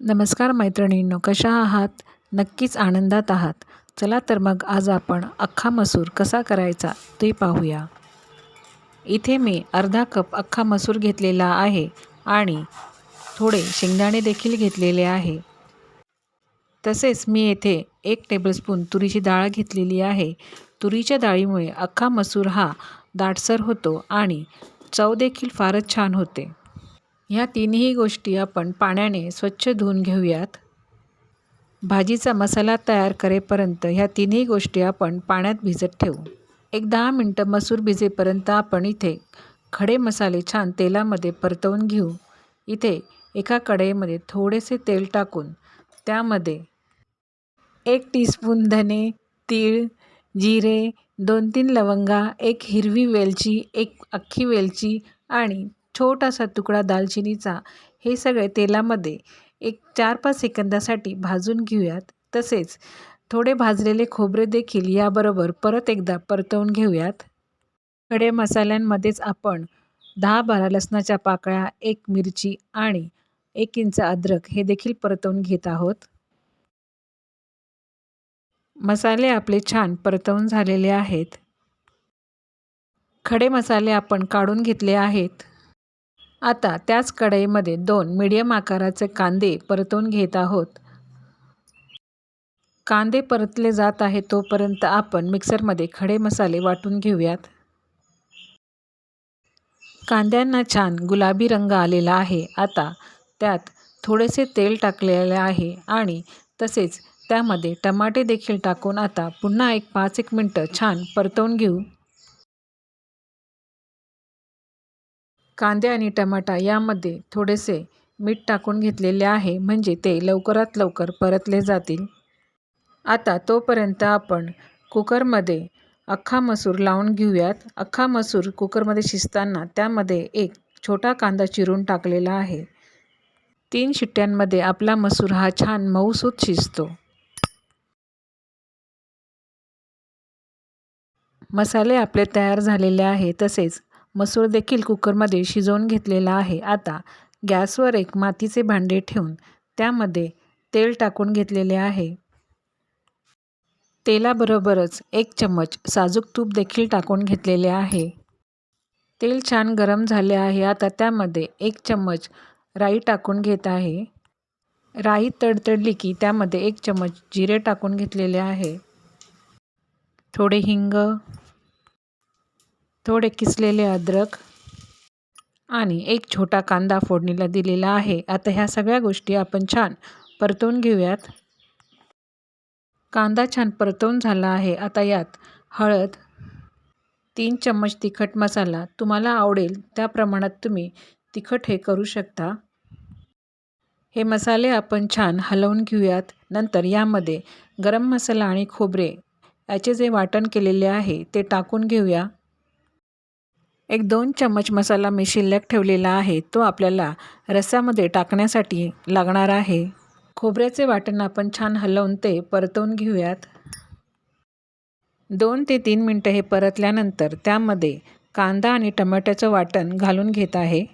नमस्कार मैत्रिणींनो कशा आहात? नक्कीच आनंदात आहात. चला तर मग आज आपण अख्खा मसूर कसा करायचा ते पाहूया. इथे मी अर्धा कप अख्खा मसूर घेतलेला आहे आणि थोडे शेंगदाणे देखील घेतलेले आहे. तसेच मी येथे एक टेबलस्पून तुरीची डाळ घेतलेली आहे. तुरीच्या डाळीमुळे अख्खा मसूर हा दाटसर होतो आणि चव देखील फारच छान होते. ह्या तिन्ही गोष्टी आपण पाण्याने स्वच्छ धुवून घेऊयात. भाजीचा मसाला तयार करेपर्यंत ह्या तिन्ही गोष्टी आपण पाण्यात भिजत ठेवू. एक दहा मिनटं मसूर भिजेपर्यंत आपण इथे खडे मसाले छान तेलामध्ये परतवून घेऊ. इथे एका कढईमध्ये थोडेसे तेल टाकून त्यामध्ये एक टीस्पून धने तीळ जिरे दोन तीन लवंगा एक हिरवी वेलची एक अख्खी वेलची आणि छोटासा तुकडा दालचिनीचा हे सगळे तेलामध्ये एक चार पाच सेकंदासाठी भाजून घेऊयात. तसेच थोडे भाजलेले खोबरे देखील याबरोबर परत एकदा परतवून घेऊयात. खडे मसाल्यांमध्येच आपण दहा बारा लसणाच्या पाकळ्या एक मिरची आणि एक इंच अद्रक हे देखील परतवून घेत आहोत. मसाले आपले छान परतवून झालेले आहेत. खडे मसाले आपण काढून घेतले आहेत. आता त्याच कढईमध्ये दोन मिडियम आकाराचे कांदे परतून घेत आहोत. कांदे परतले जात आहे तोपर्यंत आपण मिक्सरमध्ये खडे मसाले वाटून घेऊयात. कांद्यांना छान गुलाबी रंग आलेला आहे. आता त्यात थोडेसे तेल टाकलेले आहे आणि तसेच त्यामध्ये टमाटे देखील टाकून आता पुन्हा एक पाच एक मिनटं छान परतवून घेऊ. कांदे आणि टमाटा यामध्ये थोडेसे मीठ टाकून घेतलेले आहे म्हणजे ते लवकरात लवकर परतले जातील. आता तोपर्यंत आपण कुकरमध्ये अख्खा मसूर लावून घेऊयात. अख्खा मसूर कुकरमध्ये शिजताना त्यामध्ये एक छोटा कांदा चिरून टाकलेला आहे. तीन शिट्ट्यांमध्ये आपला मसूर हा छान मऊसूत शिजतो. मसाले आपले तयार झालेले आहे तसेच मसूर देखील कुकरमध्ये शिजवून घेतलेला आहे. आता गॅसवर एक मातीचे भांडे ठेवून त्यामध्ये तेल टाकून घेतलेले आहे. तेलाबरोबरच एक चम्मच साजूक तूप देखील टाकून घेतलेले आहे. तेल छान गरम झाले आहे. आता त्यामध्ये एक चम्मच राई टाकून घेत आहे. राई तडतडली की त्यामध्ये एक चम्मच जिरे टाकून घेतलेले आहे. थोडे हिंग थोडे किसलेले अद्रक आणि एक छोटा कांदा फोडणीला दिलेला आहे. आता ह्या सगळ्या गोष्टी आपण छान परतवून घेऊयात. कांदा छान परतवून झाला आहे. आता यात हळद तीन चम्मच तिखट मसाला तुम्हाला आवडेल त्या प्रमाणात तुम्ही तिखट हे करू शकता. हे मसाले आपण छान हलवून घेऊयात. नंतर यामध्ये गरम मसाला आणि खोबरे याचे जे वाटण केलेले आहे ते टाकून घेऊया. एक दोन चम्मच मसाला मी शिल्लक ठेवलेला आहे. तो आपल्याला रस्सामध्ये टाकण्यासाठी लागणार आहे. खोबऱ्याचे वाटण आपण छान हलवून ते परतवून घेऊयात. दोन ते तीन मिनटं हे परतल्यानंतर त्यामध्ये कांदा आणि टमाट्याचं वाटण घालून घेत आहे.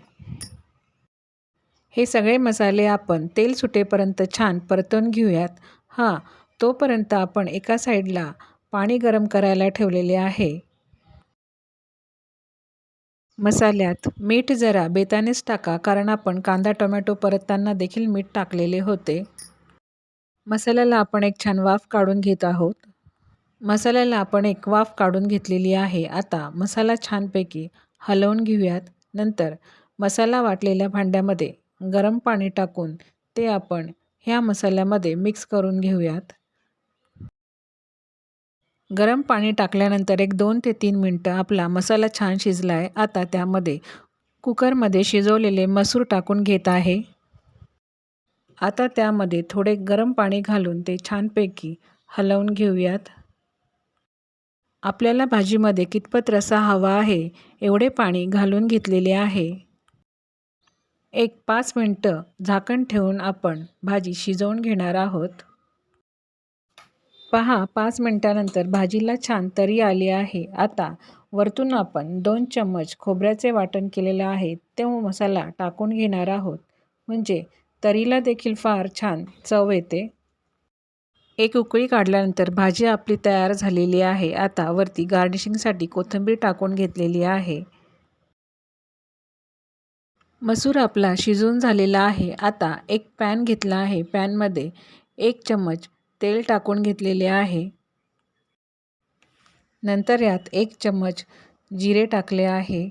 हे सगळे मसाले आपण तेल सुटेपर्यंत छान परतवून घेऊयात. हां तोपर्यंत आपण एका साईडला पाणी गरम करायला ठेवलेले आहे. मसाल्यात मीठ जरा बेतानेच टाका कारण आपण कांदा टोमॅटो परतताना देखील मीठ टाकलेले होते. मसाल्याला आपण एक छान वाफ काढून घेत आहोत. मसाल्याला आपण एक वाफ काढून घेतलेली आहे. आता मसाला छानपैकी हलवून घेऊयात. नंतर मसाला वाटलेल्या भांड्यामध्ये गरम पाणी टाकून ते आपण ह्या मसाल्यामध्ये मिक्स करून घेऊयात. गरम पाणी टाकल्यानंतर एक दोन ते तीन मिनटं आपला मसाला छान शिजला आहे आता त्यामध्ये कुकरमध्ये शिजवलेले मसूर टाकून घेत आहे. आता त्यामध्ये थोडे गरम पाणी घालून ते छानपैकी हलवून घेऊयात. आपल्याला भाजीमध्ये कितपत रसा हवा आहे एवढे पाणी घालून घेतलेले आहे. एक पाच मिनटं झाकण ठेवून आपण भाजी शिजवून घेणार आहोत. पहा पाच मिनटानंतर भाजीला छान तरी आली आहे. आता वरतून आपण दोन चम्मच खोबऱ्याचे वाटण केलेलं आहे. तो मसाला टाकून घेणार आहोत. म्हणजे तरीला देखील फार छान चव येते. एक उकळी काढल्यानंतर भाजी आपली तयार झालेली आहे. आता वरती गार्निशिंगसाठी कोथिंबीर टाकून घेतलेली आहे. मसूर आपला शिजून झालेला आहे. आता एक पॅन घेतला आहे. पॅनमध्ये एक चम्मच तेल टाकून घेतलेले आहे. नंतर यात एक चम्मच जिरे टाकले आहे.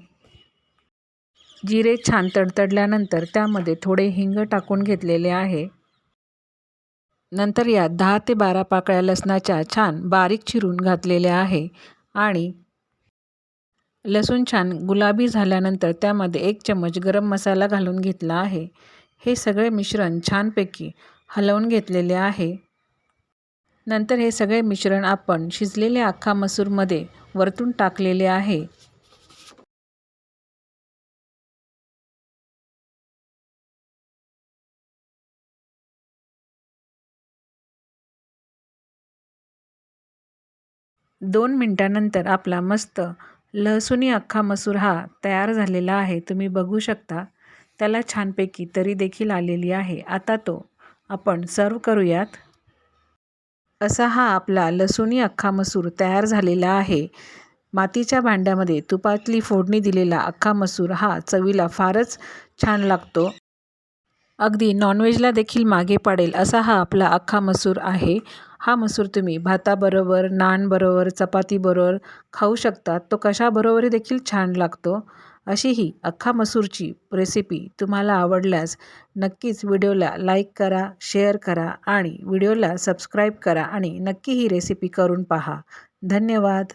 जिरे छान तडतडल्यानंतर त्यामध्ये थोडे हिंग टाकून घेतलेले आहे. नंतर यात दहा ते बारा पाकळ्या लसणाच्या छान बारीक चिरून घातलेल्या आहे आणि लसूण छान गुलाबी झाल्यानंतर त्यामध्ये एक चम्मच गरम मसाला घालून घेतला आहे. हे सगळे मिश्रण छानपैकी हलवून घेतलेले आहे. नंतर हे सगळे मिश्रण आपण शिजलेल्या अख्खा मसूरमध्ये वरतून टाकलेले आहे. दोन मिनटानंतर आपला मस्त लहसुनी अख्खा मसूर हा तयार झालेला आहे. तुम्ही बघू शकता त्याला छानपैकी तरी देखील आलेली आहे. आता तो आपण सर्व करूयात. असा हा आपला लसूणी अख्खा मसूर तयार झालेला आहे. मातीच्या भांड्यामध्ये तुपातली फोडणी दिलेला अख्खा मसूर हा चवीला फारच छान लागतो. अगदी नॉनव्हेजला देखील मागे पडेल असा हा आपला अख्खा मसूर आहे. हा मसूर तुम्ही भाताबरोबर नानबरोबर चपातीबरोबर खाऊ शकता. तो कशाबरोबरही देखील छान लागतो. अशी ही अख्खा मसूरची रेसिपी तुम्हाला आवडल्यास नक्कीच व्हिडिओला लाईक करा शेअर करा आणि व्हिडिओला सबस्क्राईब करा आणि नक्की ही रेसिपी करून पहा. धन्यवाद.